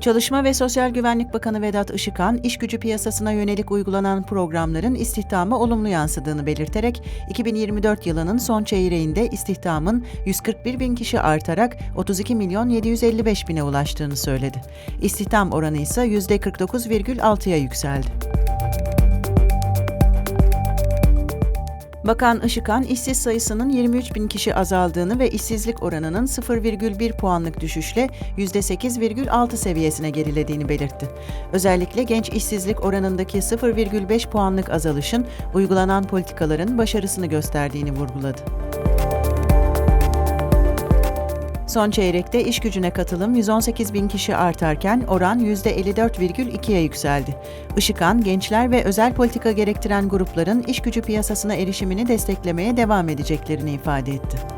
Çalışma ve Sosyal Güvenlik Bakanı Vedat Işıkhan, iş gücü piyasasına yönelik uygulanan programların istihdama olumlu yansıdığını belirterek, 2024 yılının son çeyreğinde istihdamın 141 bin kişi artarak 32 milyon 755 bine ulaştığını söyledi. İstihdam oranı ise %49,6'ya yükseldi. Bakan Işıkhan, işsiz sayısının 23 bin kişi azaldığını ve işsizlik oranının 0,1 puanlık düşüşle %8,6 seviyesine gerilediğini belirtti. Özellikle genç işsizlik oranındaki 0,5 puanlık azalışın uygulanan politikaların başarısını gösterdiğini vurguladı. Son çeyrekte iş gücüne katılım 118 bin kişi artarken oran %54,2'ye yükseldi. Işıkhan, gençler ve özel politika gerektiren grupların iş gücü piyasasına erişimini desteklemeye devam edeceklerini ifade etti.